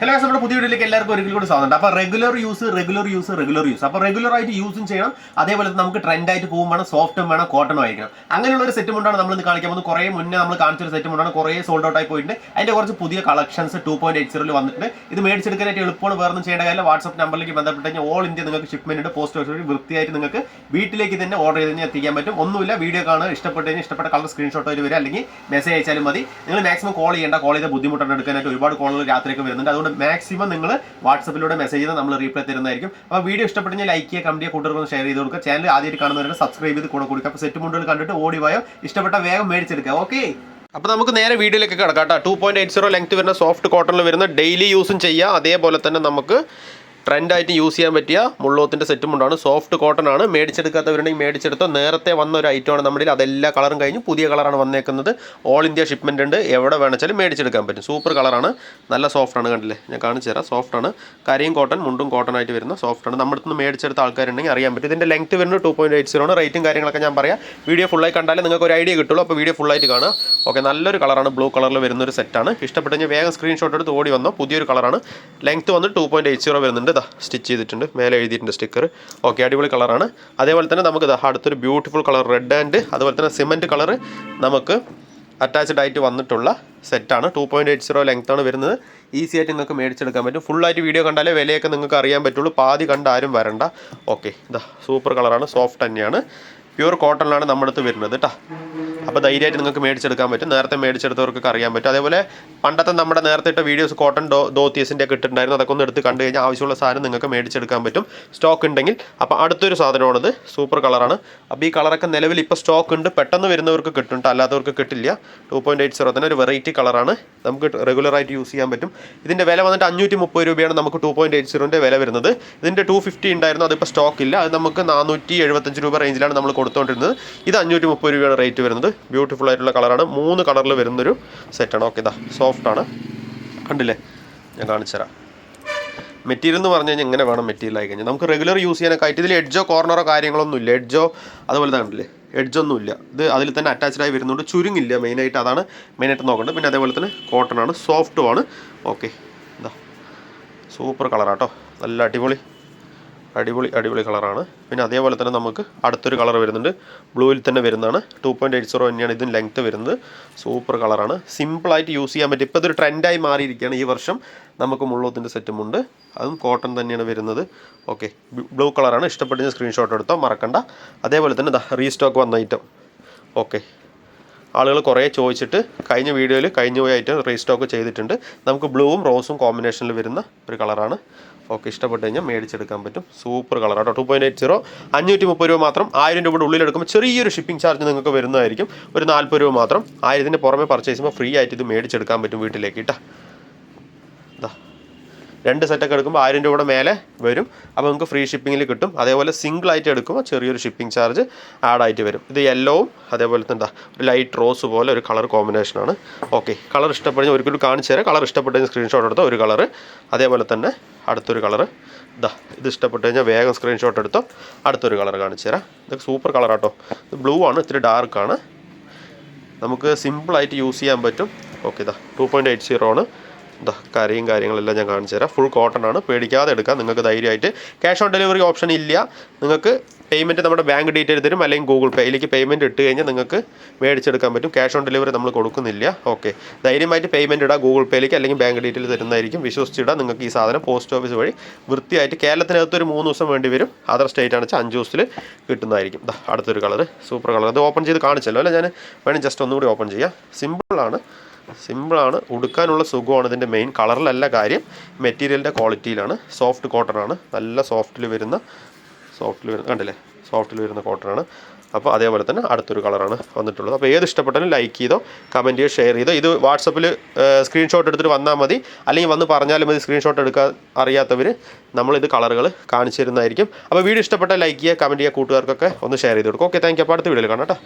Hello നമ്മുടെ പുതിയ വീഡിയോയിലേക്ക് എല്ലാവർക്കും ഒരിക്കലും കൂടി സ്വാഗതം. അപ്പോൾ regular use regular use regular use അപ്പോൾ റെഗുലർ ആയിട്ട് യൂസും ചെയ്യണം. അതേപോലെ നമുക്ക് ട്രെൻഡ് ആയിട്ട് പോകും വേണം സോഫ്റ്റും വേണം കോട്ടണും ആയിരിക്കണം. അങ്ങനെയുള്ള ഒരു സെറ്റ് മുണ്ടാണ് നമ്മൾ ഇന്ന് കാണിക്കാൻ പോകുന്നത്. കുറേ മുന്നേ നമ്മൾ കാണിച്ച ഒരു സെറ്റ് മുണ്ടാണ് കുറേ സോൾഡ് ഔട്ട് ആയി പോയിട്ടുണ്ട്. അതിന്റെ കുറച്ച് പുതിയ കളക്ഷൻസ് ടു പോയിന്റ് എയ്റ്റ് സീറോയിൽ വന്നിട്ടുണ്ട്. ഇത് മേടിച്ചെടുക്കാനായിട്ട് എളുപ്പമാണ്. വേറൊന്നും ചെയ്യേണ്ട കാര്യമില്ല. വാട്സ്ആപ്പ് നമ്പറിലേക്ക് ബന്ധപ്പെട്ട് കഴിഞ്ഞാൽ ഓൾ ഇന്ത്യ നിങ്ങൾക്ക് ഷിപ്മെന്റ് ഉണ്ട്. പോസ്റ്റ് ഓഫീസ് വഴി വൃത്തിയായിട്ട് നിങ്ങൾക്ക് വീട്ടിലേക്ക് തന്നെ ഓർഡർ ചെയ്ത് കഴിഞ്ഞാൽ എത്തിക്കാൻ പറ്റും. ഒന്നുമില്ല. വീഡിയോ കാണാൻ ഇഷ്ടപ്പെട്ട് കഴിഞ്ഞാൽ ഇഷ്ടപ്പെട്ട കളർ സ്ക്രീൻഷോട്ട് വരിക. അല്ലെങ്കിൽ മെസ്സേജ് അയച്ചാലും മതി. നിങ്ങൾ മാക്സിമം കോൾ ചെയ്യേണ്ട. കോൾ ചെയ്ത ബുദ്ധിമുട്ടാണ് എടുക്കാനായിട്ട് ഒരുപാട് കോളുകൾ രാത്രിയൊക്കെ വരുന്നുണ്ട്. അതുകൊണ്ട് മാക്സിമം നിങ്ങൾ വാട്സപ്പിലൂടെ മെസ്സേജ് ചെയ്ത് നമ്മൾ റീപ്ലൈ തരുന്നതായിരിക്കും. അപ്പോൾ വീഡിയോ ഇഷ്ടപ്പെട്ടെങ്കിൽ ലൈക്ക് ചെയ്യുക കമന്റ് ചെയ്യുക ഷെയർ ചെയ്ത് കൊടുക്കുക. ചാനൽ ആദ്യമായിട്ട് കാണുന്നവരെ സബ്സ്ക്രൈബ് ചെയ്ത് കൂടെ കൊടുക്കുക. അപ്പോൾ സെറ്റ് മുണ്ടുകൾ കണ്ടിട്ട് ഓടി പോയോ? ഇഷ്ടപ്പെട്ട വേഗം മേടിച്ചെടുക്കുക. ഓക്കെ അപ്പോൾ നമുക്ക് നേരെ വീഡിയോയിലേക്ക് കിടക്കാം കേട്ടോ. Two point eight zero length വരുന്ന സോഫ്റ്റ് കോട്ടണിൽ വരുന്ന ഡെയിലി യൂസും ചെയ്യുക അതേപോലെ തന്നെ നമുക്ക് ട്രെൻഡായിട്ട് യൂസ് ചെയ്യാൻ പറ്റിയ മുള്ളോത്തിന്റെ സെറ്റും ഉണ്ടാണ് സോഫ്റ്റ് കോട്ടൺ ആണ്. മേടിച്ചെടുക്കാത്തവരുണ്ടെങ്കിൽ മേടിച്ചെടുത്തോ. നേരത്തെ വന്ന ഒരു ഐറ്റമാണ് നമ്മുടെ കയ്യിൽ. അതെല്ലാ കളറും കഴിഞ്ഞ്. പുതിയ കളറാണ് വന്നേക്കുന്നത്. ഓൾ ഇന്ത്യ ഷിപ്മെന്റ് ഉണ്ട്. എവിടെ വേണമെച്ചാലും മേടിച്ചെടുക്കാൻ പറ്റും. സൂപ്പർ കളറാണ് നല്ല സോഫ്റ്റ് ആണ് കണ്ടില്ലേ? ഞാൻ കാണിച്ചു തരാം. സോഫ്റ്റ് ആണ്. കരിയും കോട്ടൺ മുണ്ടും കോട്ടൺ ആയിട്ട് വരുന്ന സോഫ്റ്റ് ആണ്. നമ്മുടെ നിന്ന് മേടിച്ചെടുത്ത ആൾക്കാരുണ്ടെങ്കിൽ അറിയാൻ പറ്റും. ഇതിന്റെ ലെങ്ത് വരുന്നത് ടു പോയിന്റ് എയ്റ്റ് സീറോ ആണ്. റേറ്റും കാര്യങ്ങളൊക്കെ ഞാൻ പറയാം. വീഡിയോ ഫുള്ളായി കണ്ടാലേ നിങ്ങൾക്ക് ഒരു ഐഡിയ കിട്ടുള്ളൂ. അപ്പോൾ വീഡിയോ ഫുള്ളായിട്ട് കാണാം. ഓക്കെ നല്ലൊരു കളറാണ് ബ്ലൂ കളറിൽ വരുന്ന ഒരു സെറ്റാണ് ഇഷ്ടപ്പെട്ട് കഴിഞ്ഞാൽ വേഗം സ്ക്രീൻഷോട്ട് എടുത്ത് ഓടി വന്നോ. പുതിയൊരു കളറാണ് ലെങ്ത് വന്ന് ടു പോയിന്റ് എയ്റ്റ് സീറോ വരുന്നുണ്ട്. ഇതാ സ്റ്റിച്ച് ചെയ്തിട്ടുണ്ട്. മേലെ എഴുതിയിട്ടുണ്ട് സ്റ്റിക്കർ ഓക്കെ അടിപൊളി കളറാണ് അതേപോലെ തന്നെ നമുക്ക് ഇതാ അടുത്തൊരു ബ്യൂട്ടിഫുൾ കളർ റെഡ് ആൻഡ് അതുപോലെ തന്നെ സിമെന്റ് കളർ നമുക്ക് അറ്റാച്ച്ഡ് ആയിട്ട് വന്നിട്ടുള്ള സെറ്റാണ് two point eight zero length ആണ് വരുന്നത്. ഈസി ആയിട്ട് നിങ്ങൾക്ക് മേടിച്ചെടുക്കാൻ പറ്റും. ഫുള്ളായിട്ട് വീഡിയോ കണ്ടാലേ വിലയൊക്കെ നിങ്ങൾക്ക് അറിയാൻ പറ്റുള്ളൂ. പാതി കണ്ട് ആരും വരണ്ട ഓക്കെ ഇതാ സൂപ്പർ കളറാണ് സോഫ്റ്റ് തന്നെയാണ്. പ്യൂർ കോട്ടണിലാണ് നമ്മുടെ അടുത്ത് വരുന്നത് കേട്ടോ അപ്പോൾ ധൈര്യമായിട്ട് നിങ്ങൾക്ക് മേടിച്ചെടുക്കാൻ പറ്റും. നേരത്തെ മേടിച്ചെടുത്തവർക്ക് അറിയാൻ പറ്റും. അതേപോലെ പണ്ടത്തെ നമ്മുടെ നേരത്തെ ഇട്ട വീഡിയോസ് കോട്ടൺ ഡോ ധോത്തീസിന്റെ ഒക്കെ ഇട്ടിട്ടുണ്ടായിരുന്നു. അതൊക്കെ ഒന്ന് എടുത്ത് കണ്ടു കഴിഞ്ഞാൽ ആവശ്യമുള്ള സാധനം നിങ്ങൾക്ക് മേടിച്ചെടുക്കാൻ പറ്റും. സ്റ്റോക്ക് ഉണ്ടെങ്കിൽ. അപ്പോൾ അടുത്തൊരു സാധനമാണിത്. സൂപ്പർ കളറാണ് അപ്പോൾ ഈ കളറൊക്കെ നിലവിൽ ഇപ്പോൾ സ്റ്റോക്ക് ഉണ്ട്. പെട്ടെന്ന് വരുന്നവർക്ക് കിട്ടും അല്ലാത്തവർക്ക് കിട്ടില്ല. ടു പോയിന്റ് എയ്റ്റ് സീറോ തന്നെ ഒരു വെറൈറ്റി കളറാണ് നമുക്ക് റെഗുലറായിട്ട് യൂസ് ചെയ്യാൻ പറ്റും. ഇതിന്റെ വില വന്നിട്ട് അഞ്ഞൂറ്റി മുപ്പത് രൂപയാണ് നമുക്ക് ടു പോയിന്റ് എയ്റ്റ് സീറോന്റെ വില വരുന്നത്. ഇതിന്റെ ടു ഫിഫ്റ്റി ഉണ്ടായിരുന്നു. അതിപ്പോൾ സ്റ്റോക്ക് ഇല്ല. അത് നമുക്ക് നാനൂറ്റി എഴുപത്തഞ്ച് രൂപ റേഞ്ചിലാണ് നമ്മൾ കൊടുത്തുകൊണ്ടിരുന്നത് ഇത് അഞ്ഞൂറ്റി മുപ്പത് രൂപയാണ് റേറ്റ് വരുന്നത്. ബ്യൂട്ടിഫുൾ ആയിട്ടുള്ള കളറാണ്. മൂന്ന് കളറിൽ വരുന്നൊരു സെറ്റാണ് ഓക്കെ ഇതാ സോഫ്റ്റ് ആണ്. കണ്ടില്ലേ? ഞാൻ കാണിച്ചു തരാം. മെറ്റീരിയൽ എന്ന് പറഞ്ഞു കഴിഞ്ഞാൽ എങ്ങനെ വേണം മെറ്റീരിയൽ ആയി കഴിഞ്ഞാൽ. നമുക്ക് റെഗുലർ യൂസ് ചെയ്യാനൊക്കെ ആയിട്ട് ഇതിൽ എഡ്ജോ കോർണറോ കാര്യങ്ങളൊന്നും ഇല്ല. എഡ്ജോ അതുപോലെ കണ്ടില്ലേ? എഡ്ജൊന്നും ഇല്ല. ഇത് അതിൽ തന്നെ അറ്റാച്ച്ഡ് ആയി വരുന്നുണ്ട് ചുരുങ്ങില്ല. മെയിനായിട്ട് അതാണ്. മെയിനായിട്ട് നോക്കേണ്ടത് പിന്നെ അതേപോലെ തന്നെ കോട്ടൺ ആണ്. സോഫ്റ്റും ആണ്. ഓക്കെ ഇതാ. സൂപ്പർ കളറാട്ടോ നല്ല അടിപൊളി. അടിപൊളി അടിപൊളി കളറാണ്. പിന്നെ അതേപോലെ തന്നെ നമുക്ക് അടുത്തൊരു കളർ വരുന്നുണ്ട്. ബ്ലൂവിൽ തന്നെ വരുന്നതാണ്. ടു പോയിന്റ് എയ്റ്റ് സീറോ തന്നെയാണ് ഇതിന് ലെങ്ത്ത് വരുന്നത്. സൂപ്പർ കളറാണ് സിമ്പിളായിട്ട് യൂസ് ചെയ്യാൻ പറ്റും ഇപ്പോൾ ഇതൊരു ട്രെൻഡായി മാറിയിരിക്കുകയാണ് ഈ വർഷം. നമുക്ക് മുള്ളൂത്തിന്റെ സെറ്റുമുണ്ട് അതും കോട്ടൺ തന്നെയാണ് വരുന്നത്. ഓക്കെ ബ്ലൂ കളറാണ്. ഇഷ്ടപ്പെട്ട സ്ക്രീൻഷോട്ട് എടുത്തോ മറക്കണ്ട. അതേപോലെ തന്നെ റീസ്റ്റോക്ക് വന്ന ഐറ്റം ഓക്കെ ആളുകൾ കുറേ ചോദിച്ചിട്ട് കഴിഞ്ഞ വീഡിയോയിൽ കഴിഞ്ഞ പോയ ഐറ്റം റീസ്റ്റോക്ക് ചെയ്തിട്ടുണ്ട്. നമുക്ക് ബ്ലൂവും റോസും കോമ്പിനേഷനിൽ വരുന്ന ഒരു കളറാണ്. ഓക്കെ ഇഷ്ടപ്പെട്ട് കഴിഞ്ഞാൽ മേടിച്ചെടുക്കാൻ പറ്റും. സൂപ്പർ കളർ കേട്ടോ ടു പോയിന്റ് എയ്റ്റ് സീറോ അഞ്ഞൂറ്റി മുപ്പത് രൂപ മാത്രം ആയിരം രൂപയുടെ ഉള്ളിൽ എടുക്കുമ്പോൾ ചെറിയൊരു ഷിപ്പിംഗ് ചാർജ് നിങ്ങൾക്ക് വരുന്നതായിരിക്കും. ഒരു നാൽപ്പത് രൂപ മാത്രം ആയിരത്തിന് പുറമെ പർച്ചേസ് ചെയ്യുമ്പോൾ ഫ്രീ ആയിട്ട് ഇത് മേടിച്ചെടുക്കാൻ പറ്റും വീട്ടിലേക്ക് കേട്ടോ. ഇതാ രണ്ട് സെറ്റൊക്കെ എടുക്കുമ്പോൾ ആയിരം രൂപയുടെ മേലെ വരും. അപ്പോൾ നമുക്ക് ഫ്രീ ഷിപ്പിങ്ങിൽ കിട്ടും. അതേപോലെ സിംഗിൾ ആയിട്ട് എടുക്കുമ്പോൾ ചെറിയൊരു ഷിപ്പിംഗ് ചാർജ് ആഡായിട്ട് വരും. ഇത് യെല്ലോവും അതേപോലെ തന്നെ എന്താ ഒരു ലൈറ്റ് റോസ് പോലെ ഒരു കളർ കോമ്പിനേഷനാണ് ഓക്കെ കളർ ഇഷ്ടപ്പെടുന്ന ഒരിക്കലും കാണിച്ചു തരാം. കളർ ഇഷ്ടപ്പെട്ട സ്ക്രീൻഷോട്ട് എടുത്തോ ഒരു കളർ അതേപോലെ തന്നെ അടുത്തൊരു കളർ ഇതാ ഇത് ഇഷ്ടപ്പെട്ട് കഴിഞ്ഞാൽ വേഗം സ്ക്രീൻഷോട്ട് എടുത്തോ. അടുത്തൊരു കളർ കാണിച്ചു തരാം. ഇതൊക്കെ സൂപ്പർ കളറാട്ടോ ഇത് ബ്ലൂ ആണ് ഇത്തിരി ഡാർക്കാണ് നമുക്ക് സിമ്പിളായിട്ട് യൂസ് ചെയ്യാൻ പറ്റും. ഓക്കെ ഇതാ ടു പോയിന്റ് എയ്റ്റ് സീറോ ആണ്. ഇതാ കരയും കാര്യങ്ങളെല്ലാം ഞാൻ കാണിച്ചു തരാം. ഫുൾ കോട്ടൺ ആണ്. പേടിക്കാതെ എടുക്കാം. നിങ്ങൾക്ക് ധൈര്യമായിട്ട്. ക്യാഷ് ഓൺ ഡെലിവറി ഓപ്ഷൻ ഇല്ല. നിങ്ങൾക്ക് പേയ്മെന്റ് നമ്മുടെ ബാങ്ക് ഡീറ്റെയിൽ തരും. അല്ലെങ്കിൽ ഗൂഗിൾ പേയിലേക്ക് പേയ്മെന്റ് ഇട്ട് കഴിഞ്ഞാൽ നിങ്ങൾക്ക് മേടിച്ചെടുക്കാൻ പറ്റും. ക്യാഷ് ഓൺ ഡെലിവറി നമ്മൾ കൊടുക്കുന്നില്ല. ഓക്കെ ധൈര്യമായിട്ട് പേയ്മെന്റ് ഇടാം. ഗൂഗിൾ പേയിലേക്ക് അല്ലെങ്കിൽ ബാങ്ക് ഡീറ്റെയിൽ തരുന്നതായിരിക്കും. വിശ്വസിച്ചിടാം. നിങ്ങൾക്ക് ഈ സാധനം പോസ്റ്റ് ഓഫീസ് വഴി വൃത്തിയായിട്ട് കേരളത്തിനകത്ത് ഒരു മൂന്ന് ദിവസം വേണ്ടി വരും. അതർ സ്റ്റേറ്റ് ആണ് വെച്ചാൽ അഞ്ച് ദിവസത്തിൽ കിട്ടുന്നതായിരിക്കും. അടുത്തൊരു കളർ സൂപ്പർ കളർ അത് ഓപ്പൺ ചെയ്ത് കാണിച്ചല്ലോ അല്ലേ ഞാൻ? വേണമെങ്കിൽ ജസ്റ്റ് ഒന്നുകൂടി ഓപ്പൺ ചെയ്യാം. സിമ്പിളാണ് സിമ്പിളാണ്. ഉടുക്കാനുള്ള സുഖമാണ്. ഇതിന്റെ മെയിൻ കളറിലല്ല കാര്യം. മെറ്റീരിയലിന്റെ ക്വാളിറ്റിയിലാണ്. സോഫ്റ്റ് കോട്ടൺ ആണ്. നല്ല സോഫ്റ്റിൽ വരുന്ന സോഫ്റ്റിൽ വരുന്ന കണ്ടില്ലേ? സോഫ്റ്റിൽ വരുന്ന കോട്ടൺ ആണ്. അപ്പോൾ അതേപോലെ തന്നെ അടുത്തൊരു കളറാണ് വന്നിട്ടുള്ളത്. അപ്പോൾ ഏത് ഇഷ്ടപ്പെട്ടാലും ലൈക്ക് ചെയ്തോ കമന്റ് ചെയ്തോ ഷെയർ ചെയ്തോ. ഇത് വാട്സപ്പിൽ സ്ക്രീൻഷോട്ട് എടുത്തിട്ട് വന്നാൽ മതി. അല്ലെങ്കിൽ വന്ന് പറഞ്ഞാലും മതി സ്ക്രീൻഷോട്ട് എടുക്കാൻ അറിയാത്തവർ നമ്മളിത് കളറുകൾ കാണിച്ചു തരുന്നതായിരിക്കും. അപ്പോൾ വീഡിയോ ഇഷ്ടപ്പെട്ടാൽ ലൈക്ക് ചെയ്യുക കമന്റ് ചെയ്യുക കൂട്ടുകാർക്കൊക്കെ ഒന്ന് ഷെയർ ചെയ്ത് കൊടുക്കും ഓക്കെ താങ്ക് യു അപ്പോൾ അടുത്ത വീഡിയോയിൽ കാണാം കേട്ടോ.